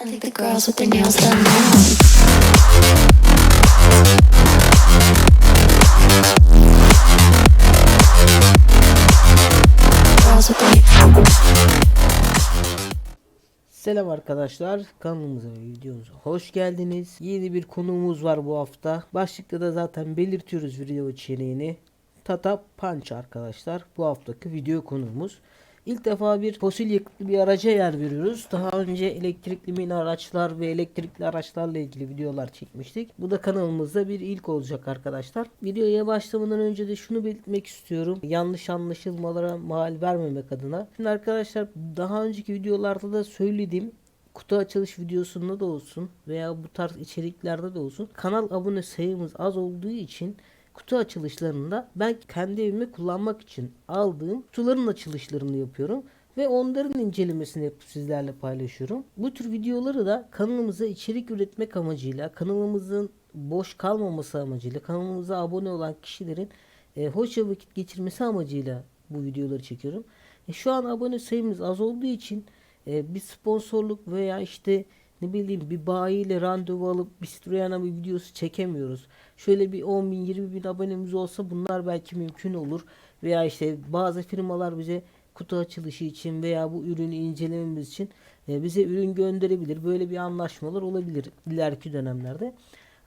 I think the girls with their nails done now. Girls with their Selam arkadaşlar kanalımıza ve videomuza hoş geldiniz. Yeni bir konuğumuz var bu hafta. Başlıkta da zaten belirtiyoruz video içeriğini. Tata Punch arkadaşlar bu haftaki video konuğumuz. İlk defa bir fosil yakıtlı bir araca yer veriyoruz. Daha önce elektrikli mini araçlar ve elektrikli araçlarla ilgili videolar çekmiştik. Bu da kanalımızda bir ilk olacak arkadaşlar. Videoya başlamadan önce de şunu belirtmek istiyorum. Yanlış anlaşılmalara mal vermemek adına. Şimdi arkadaşlar daha önceki videolarda da söyledim kutu açılış videosunda da olsun veya bu tarz içeriklerde de olsun kanal abone sayımız az olduğu için kutu açılışlarında ben kendi evime kullanmak için aldığım kutuların açılışlarını yapıyorum ve onların incelemesini yapıp sizlerle paylaşıyorum. Bu tür videoları da kanalımıza içerik üretmek amacıyla, kanalımızın boş kalmaması amacıyla, kanalımıza abone olan kişilerin e, hoşça vakit geçirmesi amacıyla bu videoları çekiyorum. E, şu an abone sayımız az olduğu için e, bir sponsorluk veya işte ne bileyim bir bayiyle randevu alıp bir Citroen'a bir videosu çekemiyoruz. Şöyle bir 10 bin 20 bin abonemiz olsa bunlar belki mümkün olur. Veya işte bazı firmalar bize kutu açılışı için veya bu ürünü incelememiz için e, bize ürün gönderebilir. Böyle bir anlaşmalar olabilir ileriki dönemlerde.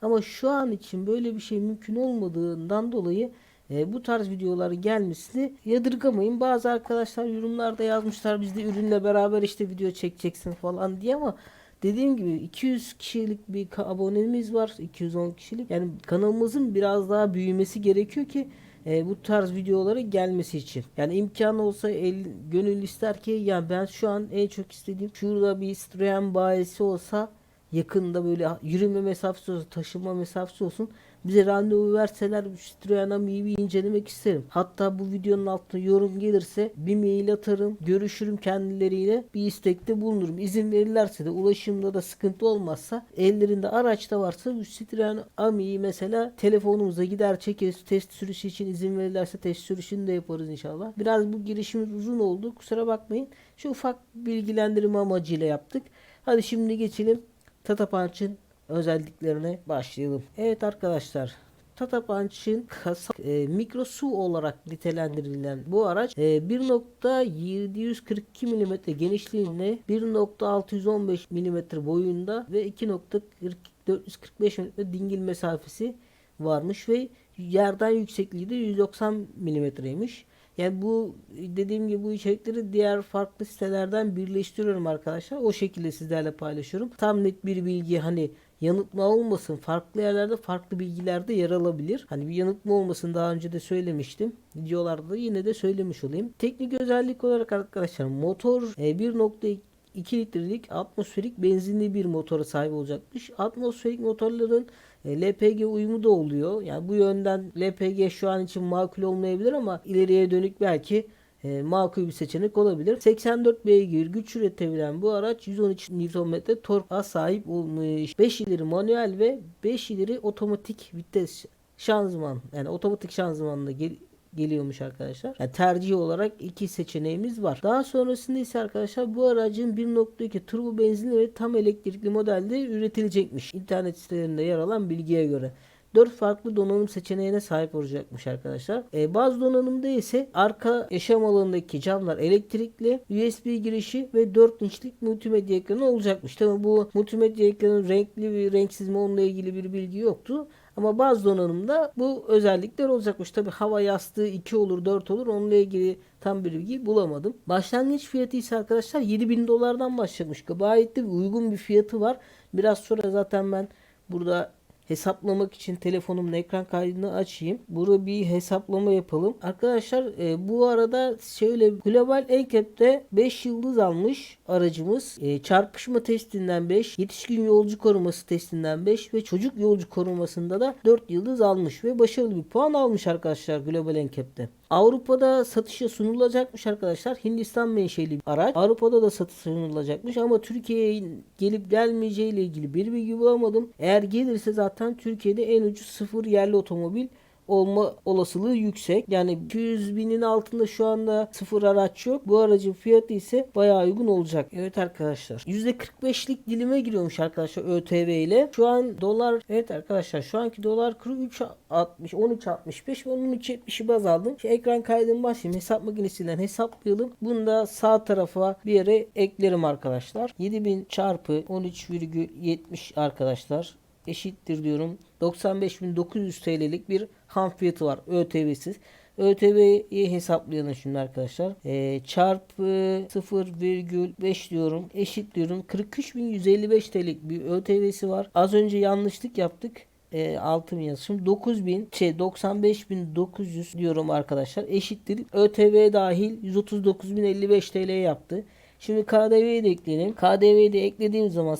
Ama şu an için böyle bir şey mümkün olmadığından dolayı e, bu tarz videoların gelmesini yadırgamayın. Bazı arkadaşlar yorumlarda yazmışlar biz de ürünle beraber işte video çekeceksin falan diye ama dediğim gibi 200 kişilik bir abonemiz var. 210 kişilik. Yani kanalımızın biraz daha büyümesi gerekiyor ki e, bu tarz videoların gelmesi için. Yani imkan olsa el, gönül ister ki ya ben şu an en çok istediğim şurada bir Citroen bayisi olsa yakında böyle yürüme mesafesi olsun, taşıma mesafesi olsun. Bize randevu verseler Citroen Ami'yi incelemek isterim. Hatta bu videonun altına yorum gelirse bir mail atarım, görüşürüm kendileriyle, bir istekte bulunurum. İzin verirlerse de ulaşımda da sıkıntı olmazsa ellerinde araçta varsa Citroen Ami'yi mesela telefonumuza gider çekeriz. Test sürüşü için izin verirlerse test sürüşünü de yaparız inşallah. Biraz bu girişimiz uzun oldu. Kusura bakmayın. Şu ufak bilgilendirme amacıyla yaptık. Hadi şimdi geçelim Tata Punch'ın özelliklerine başlayalım. Evet arkadaşlar Tata Punch'ın kasa, e, mikro su olarak nitelendirilen bu araç e, 1.742 mm genişliğinde 1.615 mm boyunda ve 2.445 mm dingil mesafesi varmış ve yerden yüksekliği de 190 mm'ymiş. Yani bu dediğim gibi bu içerikleri diğer farklı sitelerden birleştiriyorum arkadaşlar. O şekilde sizlerle paylaşıyorum. Tam net bir bilgi hani yanıltma olmasın. Farklı yerlerde farklı bilgilerde yer alabilir. Hani bir yanıltma olmasın daha önce de söylemiştim. Videolarda da yine de söylemiş olayım. Teknik özellik olarak arkadaşlar motor e, 1.2 2 litrelik atmosferik benzinli bir motora sahip olacakmış. Atmosferik motorların e, LPG uyumu da oluyor. Yani bu yönden LPG şu an için makul olmayabilir ama ileriye dönük belki e, makul bir seçenek olabilir. 84 beygir güç üretebilen bu araç 113 Nm torka sahip olmuş. 5 ileri manuel ve 5 ileri otomatik vites şanzıman yani otomatik şanzımanla gel geliyormuş arkadaşlar. Yani tercih olarak iki seçeneğimiz var. Daha sonrasında ise arkadaşlar bu aracın 1.2 turbo benzinli ve tam elektrikli modelde üretilecekmiş. İnternet sitelerinde yer alan bilgiye göre. 4 farklı donanım seçeneğine sahip olacakmış arkadaşlar. E, bazı donanımda ise arka yaşam alanındaki camlar elektrikli, USB girişi ve 4 inçlik multimedya ekranı olacakmış. Tabi bu multimedya ekranı renkli ve renksiz mi onunla ilgili bir bilgi yoktu. Ama bazı donanımda bu özellikler olacakmış. Tabi hava yastığı 2 olur 4 olur onunla ilgili tam bir bilgi bulamadım. Başlangıç fiyatı ise arkadaşlar 7000 dolardan başlamış. Gayet de uygun bir fiyatı var. Biraz sonra zaten ben burada hesaplamak için telefonumun ekran kaydını açayım. Burada bir hesaplama yapalım. Arkadaşlar e, bu arada şöyle Global NCAP'te 5 yıldız almış aracımız. E, çarpışma testinden 5, yetişkin yolcu koruması testinden 5 ve çocuk yolcu korumasında da 4 yıldız almış ve başarılı bir puan almış arkadaşlar Global NCAP'te. Avrupa'da satışa sunulacakmış arkadaşlar. Hindistan menşeli bir araç. Avrupa'da da satışa sunulacakmış ama Türkiye'ye gelip gelmeyeceği ile ilgili bir bilgi bulamadım. Eğer gelirse zaten Türkiye'de en ucuz sıfır yerli otomobil olma olasılığı yüksek. Yani 200 binin altında şu anda sıfır araç yok. Bu aracın fiyatı ise bayağı uygun olacak. Evet arkadaşlar. %45'lik dilime giriyormuş arkadaşlar ÖTV ile. Şu an dolar evet arkadaşlar şu anki dolar kuru 3.60 13.65 ve 13.70'i baz aldım. Şu ekran kaydını başlayayım. Hesap makinesinden hesaplayalım. Bunu da sağ tarafa bir yere eklerim arkadaşlar. 7000 çarpı 13,70 arkadaşlar eşittir diyorum. 95.900 TL'lik bir ham fiyatı var ÖTV'siz. ÖTV'yi hesaplayalım şimdi arkadaşlar. Ee, çarpı 0,5 diyorum. Eşit diyorum. 43.155 TL'lik bir ÖTV'si var. Az önce yanlışlık yaptık. E, 6 bin yazmışım. 9000 şey 95.900 diyorum arkadaşlar. Eşittir. ÖTV dahil 139.055 TL yaptı. Şimdi KDV'yi de ekleyelim. KDV'yi de eklediğim zaman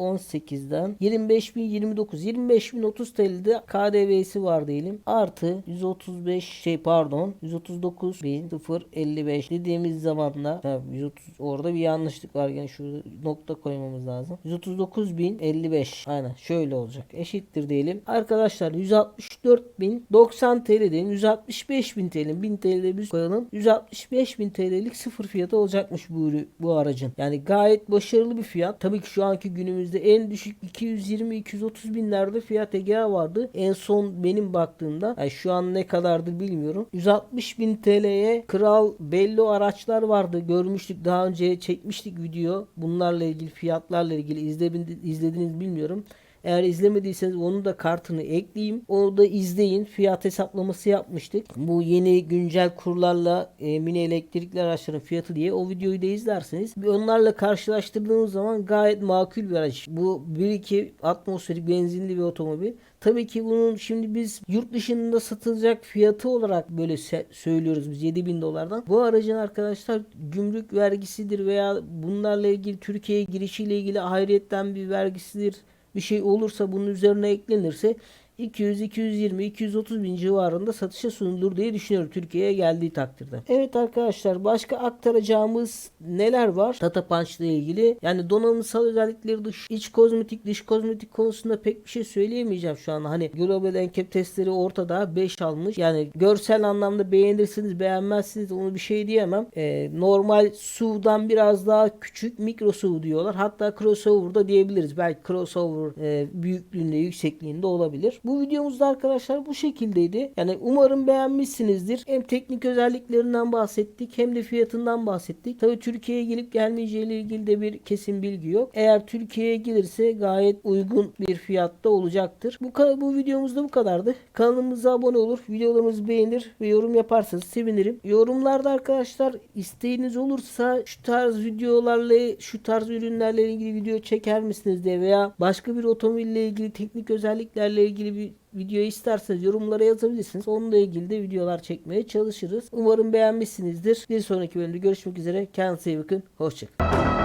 0,18'den 25.029 25.030 TL'de KDV'si var diyelim. Artı 135 şey pardon 139.055 dediğimiz zaman da ha, 130 orada bir yanlışlık var. Yani şu nokta koymamız lazım. 139.055 aynen şöyle olacak. Eşittir diyelim. Arkadaşlar 164.090 TL diyelim. 165.000 TL 1000 TL biz koyalım. 165.000 TL'lik sıfır fiyatı olacakmış bu bu aracın. Yani gayet başarılı bir fiyat. Tabii ki şu anki günümüzde en düşük 220-230 binlerde fiyat EGA vardı. En son benim baktığımda yani şu an ne kadardır bilmiyorum. 160 bin TL'ye kral bello araçlar vardı. Görmüştük daha önce çekmiştik video. Bunlarla ilgili fiyatlarla ilgili izlediniz bilmiyorum. Eğer izlemediyseniz onun da kartını ekleyeyim. Onu da izleyin. Fiyat hesaplaması yapmıştık. Bu yeni güncel kurlarla e, mini elektrikli araçların fiyatı diye o videoyu da izlerseniz onlarla karşılaştırdığınız zaman gayet makul bir araç. Bu 1.2 atmosferik benzinli bir otomobil. Tabii ki bunun şimdi biz yurt dışında satılacak fiyatı olarak böyle söylüyoruz biz 7000 dolardan. Bu aracın arkadaşlar gümrük vergisidir veya bunlarla ilgili Türkiye'ye girişiyle ilgili ayrıyetten bir vergisidir bir şey olursa bunun üzerine eklenirse 200, 220, 230 bin civarında satışa sunulur diye düşünüyorum Türkiye'ye geldiği takdirde. Evet arkadaşlar başka aktaracağımız neler var Tata Punch ile ilgili? Yani donanımsal özellikleri dış, iç kozmetik, dış kozmetik konusunda pek bir şey söyleyemeyeceğim şu an. Hani Global NCAP testleri ortada 5 almış. Yani görsel anlamda beğenirsiniz beğenmezsiniz onu bir şey diyemem. Ee, normal SUV'dan biraz daha küçük mikro SUV diyorlar. Hatta crossover da diyebiliriz. Belki crossover e, büyüklüğünde yüksekliğinde olabilir. Videomuzda arkadaşlar bu şekildeydi. Yani umarım beğenmişsinizdir. Hem teknik özelliklerinden bahsettik hem de fiyatından bahsettik. Tabii Türkiye'ye gelip gelmeyeceği ile ilgili de bir kesin bilgi yok. Eğer Türkiye'ye gelirse gayet uygun bir fiyatta olacaktır. Bu bu videomuzda bu kadardı. Kanalımıza abone olur, videolarımızı beğenir ve yorum yaparsanız sevinirim. Yorumlarda arkadaşlar isteğiniz olursa şu tarz videolarla şu tarz ürünlerle ilgili video çeker misiniz diye veya başka bir otomobille ilgili teknik özelliklerle ilgili bir video isterseniz yorumlara yazabilirsiniz. Onunla ilgili de videolar çekmeye çalışırız. Umarım beğenmişsinizdir. Bir sonraki bölümde görüşmek üzere. Kendinize iyi bakın. Hoşçakalın.